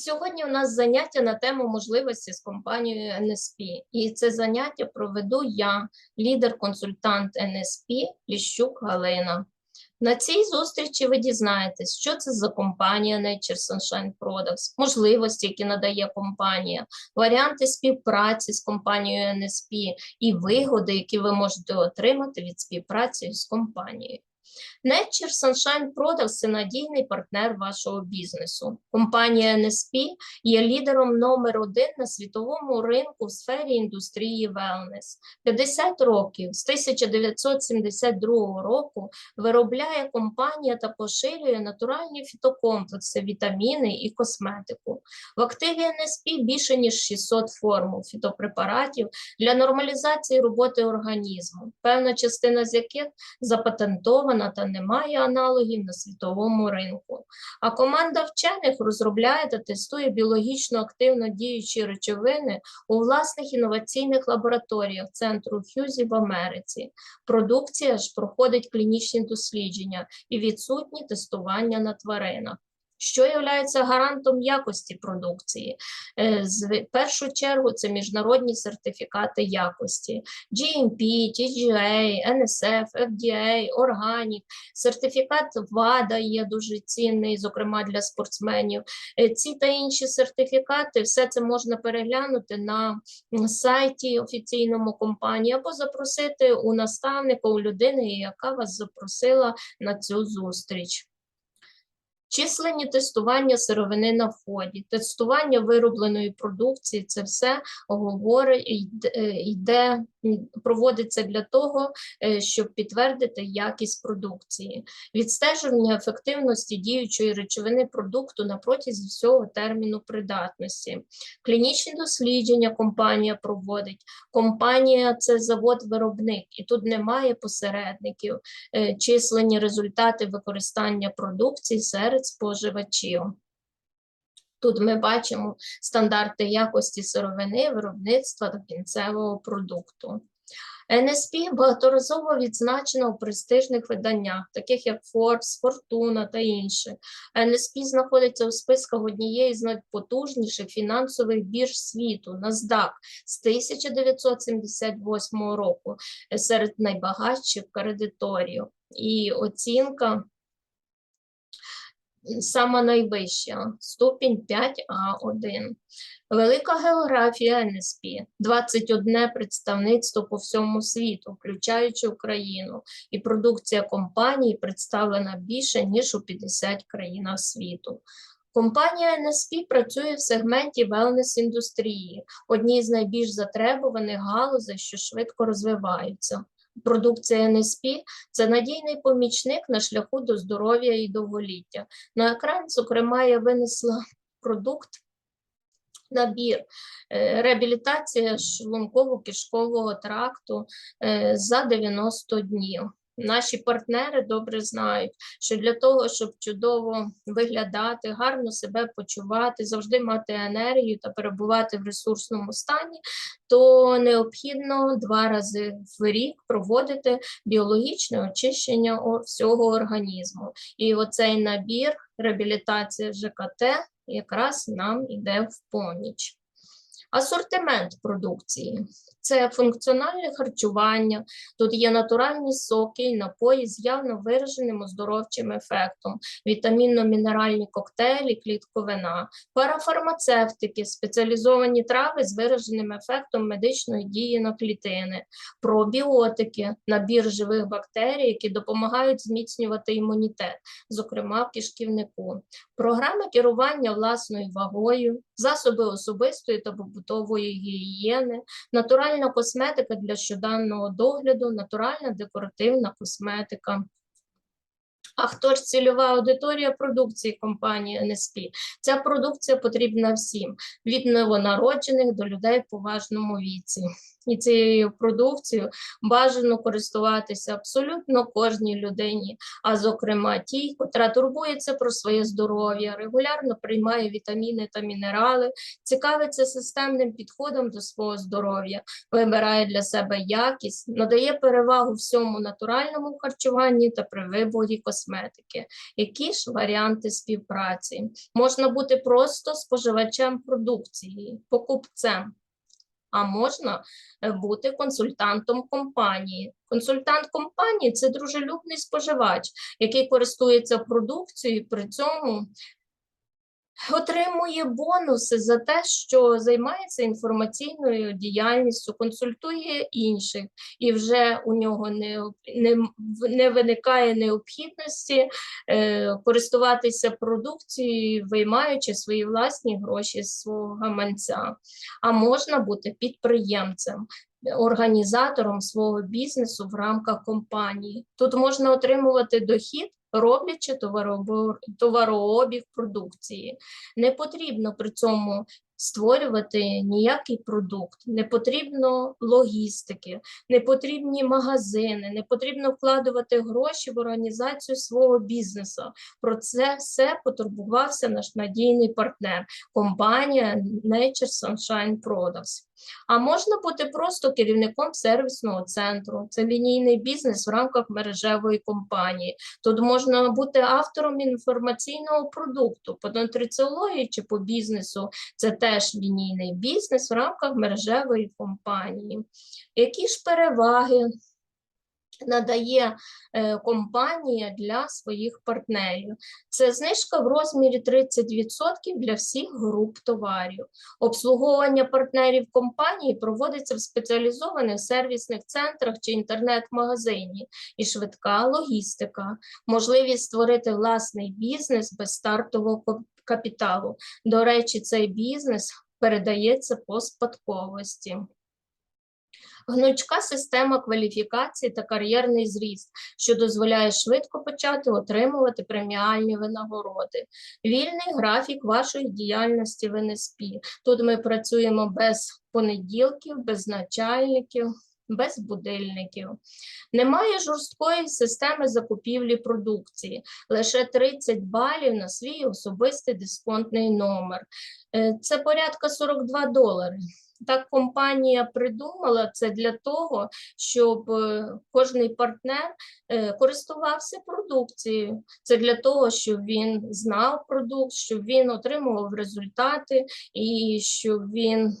Сьогодні у нас заняття на тему можливості з компанією NSP. І це заняття проведу я, лідер-консультант NSP Ліщук Галина. На цій зустрічі ви дізнаєтесь, що це за компанія Nature Sunshine Products, можливості, які надає компанія, варіанти співпраці з компанією NSP і вигоди, які ви можете отримати від співпраці з компанією. Nature Sunshine Products – це надійний партнер вашого бізнесу. Компанія NSP є лідером номер один на світовому ринку в сфері індустрії wellness. 50 років з 1972 року виробляє компанія та поширює натуральні фітокомплекси, вітаміни і косметику. В активі NSP більше ніж 600 формул фітопрепаратів для нормалізації роботи організму, певна частина з яких запатентована та не має аналогів на світовому ринку. А команда вчених розробляє та тестує біологічно активно діючі речовини у власних інноваційних лабораторіях центру Фюзі в Америці. Продукція ж проходить клінічні дослідження і відсутні тестування на тваринах. Що є гарантом якості продукції? Е, з- першу чергу це міжнародні сертифікати якості GMP, TGA, NSF, FDA, Organic, сертифікат ВАДА є дуже цінний, зокрема для спортсменів. Е, Ці та інші сертифікати, все це можна переглянути на сайті офіційному компанії або запросити у наставника, у людини, яка вас запросила на цю зустріч. Численні тестування сировини на вході, тестування виробленої продукції це все говорить е, йде, проводиться для того, е, щоб підтвердити якість продукції, відстежування ефективності діючої речовини продукту на протязі всього терміну придатності. Клінічні дослідження компанія проводить. Компанія це завод-виробник, і тут немає посередників е, численні результати використання продукції серед споживачів. Тут ми бачимо стандарти якості сировини, виробництва та кінцевого продукту. NSP багаторазово відзначена у престижних виданнях, таких як Forbes, Fortuna та інші. NSP знаходиться у списках однієї з найпотужніших фінансових бірж світу NASDAQ з 1978 року серед найбагатших кредиторів. І оцінка сама найвища, ступінь 5А1. Велика географія НСП, 21 представництво по всьому світу, включаючи Україну, і продукція компанії представлена більше, ніж у 50 країнах світу. Компанія NSP працює в сегменті wellness-індустрії, одній з найбільш затребуваних галузей, що швидко розвиваються. Продукція НСП – це надійний помічник на шляху до здоров'я і довголіття. На екран, зокрема, я винесла продукт, набір е, реабілітація шлунково-кишкового тракту е, за 90 днів. Наші партнери добре знають, що для того, щоб чудово виглядати, гарно себе почувати, завжди мати енергію та перебувати в ресурсному стані, то необхідно два рази в рік проводити біологічне очищення всього організму. І оцей набір реабілітація ЖКТ якраз нам іде в поміч. Асортимент продукції це функціональне харчування. Тут є натуральні соки і напої з явно вираженим оздоровчим ефектом, вітамінно-мінеральні коктейлі, клітковина, парафармацевтики, спеціалізовані трави з вираженим ефектом медичної дії на клітини, пробіотики, набір живих бактерій, які допомагають зміцнювати імунітет, зокрема в кишківнику, програми керування власною вагою, засоби особистої та побутової гігієни, натуральна косметика для щоденного догляду, натуральна декоративна косметика. А хто ж цільова аудиторія продукції компанії НСП? Ця продукція потрібна всім, від новонароджених до людей в поважному віці. І цією продукцією бажано користуватися абсолютно кожній людині, а зокрема тій, котра турбується про своє здоров'я, регулярно приймає вітаміни та мінерали, цікавиться системним підходом до свого здоров'я, вибирає для себе якість, надає перевагу всьому натуральному харчуванні та при виборі косметики. Які ж варіанти співпраці? Можна бути просто споживачем продукції, покупцем. А можна е, бути консультантом компанії. Консультант компанії це дружелюбний споживач, який користується продукцією, при цьому отримує бонуси за те, що займається інформаційною діяльністю, консультує інших, і вже у нього не, не, не виникає необхідності е, користуватися продукцією, виймаючи свої власні гроші з свого гаманця. А можна бути підприємцем. Організатором свого бізнесу в рамках компанії. Тут можна отримувати дохід, роблячи товарообіг продукції. Не потрібно при цьому створювати ніякий продукт, не потрібно логістики, не потрібні магазини, не потрібно вкладувати гроші в організацію свого бізнесу. Про це все потурбувався наш надійний партнер компанія Nature Sunshine Products. А можна бути просто керівником сервісного центру. Це лінійний бізнес в рамках мережевої компанії. Тут можна бути автором інформаційного продукту по нутриціології чи по бізнесу. Це теж лінійний бізнес в рамках мережевої компанії. Які ж переваги надає е, компанія для своїх партнерів? Це знижка в розмірі 30% для всіх груп товарів. Обслуговування партнерів компанії проводиться в спеціалізованих сервісних центрах чи інтернет-магазині і швидка логістика, можливість створити власний бізнес без стартового капіталу. До речі, цей бізнес передається по спадковості. Гнучка система кваліфікації та кар'єрний зріст, що дозволяє швидко почати отримувати преміальні винагороди. Вільний графік вашої діяльності в НСП. Тут ми працюємо без понеділків, без начальників, без будильників. Немає жорсткої системи закупівлі продукції, лише 30 балів на свій особистий дисконтний номер. Е, Це порядка 42 долари. Так компанія придумала це для того, щоб е, кожний партнер е, користувався продукцією. Це для того, щоб він знав продукт, щоб він отримував результати і щоб він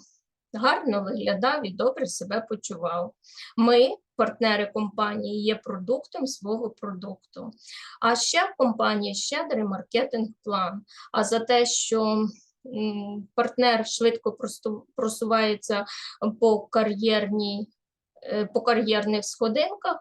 гарно виглядав і добре себе почував. Ми, партнери компанії, є продуктом свого продукту. А ще в компанії щедрий маркетинг-план. А за те, що партнер швидко просувається по кар'єрній. Е, По кар'єрних сходинках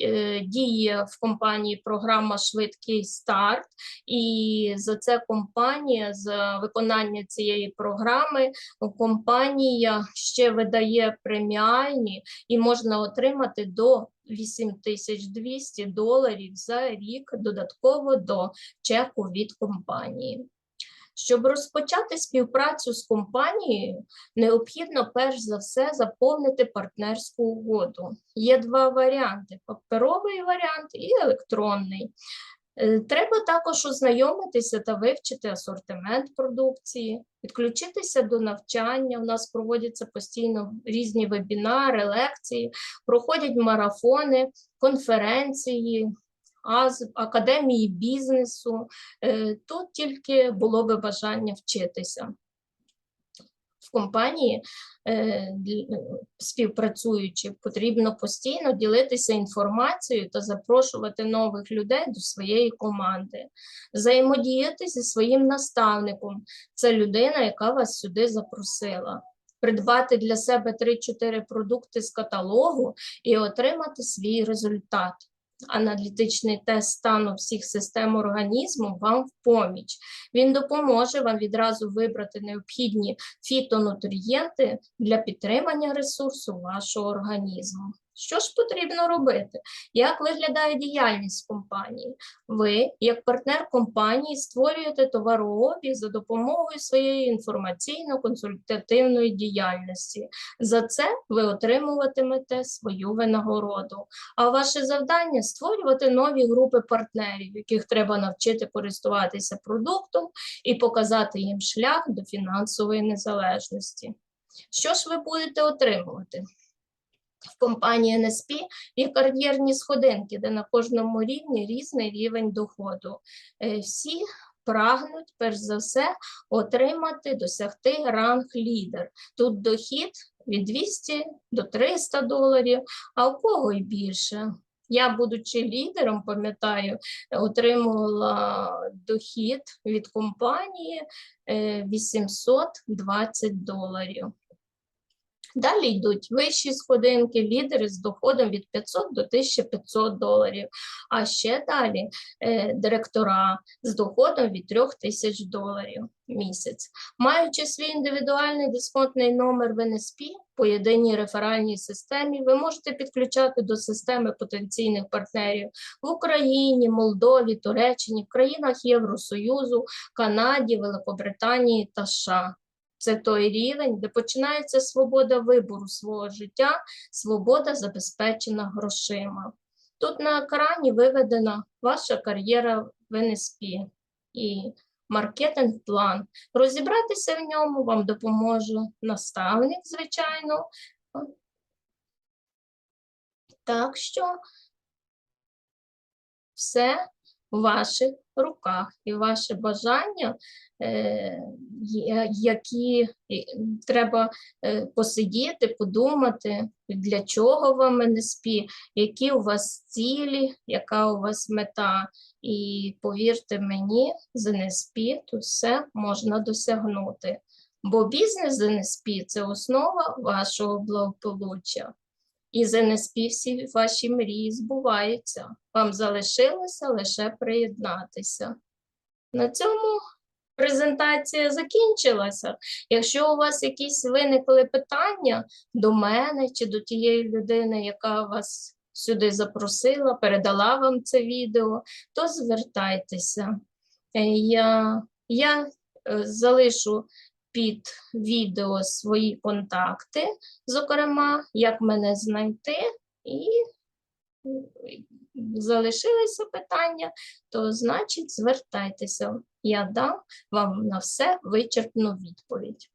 е, діє в компанії програма Швидкий старт, і за це компанія за виконання цієї програми компанія ще видає преміальні і можна отримати до 8200 доларів за рік додатково до чеку від компанії. Щоб розпочати співпрацю з компанією, необхідно перш за все заповнити партнерську угоду. Є два варіанти: паперовий варіант і електронний. Е, Треба також ознайомитися та вивчити асортимент продукції, підключитися до навчання. У нас проводяться постійно різні вебінари, лекції, проходять марафони, конференції, аз- академії бізнесу. Е, Тут тільки було би бажання вчитися. В компанії е, співпрацюючи, потрібно постійно ділитися інформацією та запрошувати нових людей до своєї команди, взаємодіяти зі своїм наставником. Це людина, яка вас сюди запросила. Придбати для себе 3-4 продукти з каталогу і отримати свій результат. Аналітичний тест стану всіх систем організму вам в поміч. Він допоможе вам відразу вибрати необхідні фітонутрієнти для підтримання ресурсу вашого організму. Що ж потрібно робити? Як виглядає діяльність компанії? Ви, як партнер компанії, створюєте товарообіг за допомогою своєї інформаційно-консультативної діяльності. За це ви отримуватимете свою винагороду. А ваше завдання створювати нові групи партнерів, яких треба навчити користуватися продуктом і показати їм шлях до фінансової незалежності. Що ж ви будете отримувати? В компанії NSP є кар'єрні сходинки, де на кожному рівні різний рівень доходу. Е, Всі прагнуть, перш за все, отримати, досягти ранг лідер. Тут дохід від 200 до 300 доларів, а у кого й більше. Я, будучи лідером, пам'ятаю, отримувала дохід від компанії е, 820 доларів. Далі йдуть вищі сходинки, лідери з доходом від 500 до 1500 доларів. А ще далі е, директора з доходом від 3000 доларів місяць. Маючи свій індивідуальний дисконтний номер в НСП по єдиній реферальній системі, ви можете підключати до системи потенційних партнерів в Україні, Молдові, Туреччині, в країнах Євросоюзу, Канаді, Великобританії та США. Це той рівень, де починається свобода вибору свого життя, свобода забезпечена грошима. Тут на екрані виведена ваша кар'єра в НСП і маркетинг-план. Розібратися в ньому вам допоможе наставник, звичайно. Так що все в ваших руках і ваше бажання, е, які треба е, посидіти, подумати, для чого вам НСП, які у вас цілі, яка у вас мета. І повірте мені, з НСП тут все можна досягнути. Бо бізнес з НСП – це основа вашого благополуччя. І з всі ваші мрії збуваються. Вам залишилося лише приєднатися. На цьому презентація закінчилася. Якщо у вас якісь виникли питання до мене чи до тієї людини, яка вас сюди запросила, передала вам це відео, то звертайтеся. Е, Я, я е, залишу під відео свої контакти, зокрема, як мене знайти, і залишилися питання, то значить звертайтеся. Я дам вам на все вичерпну відповідь.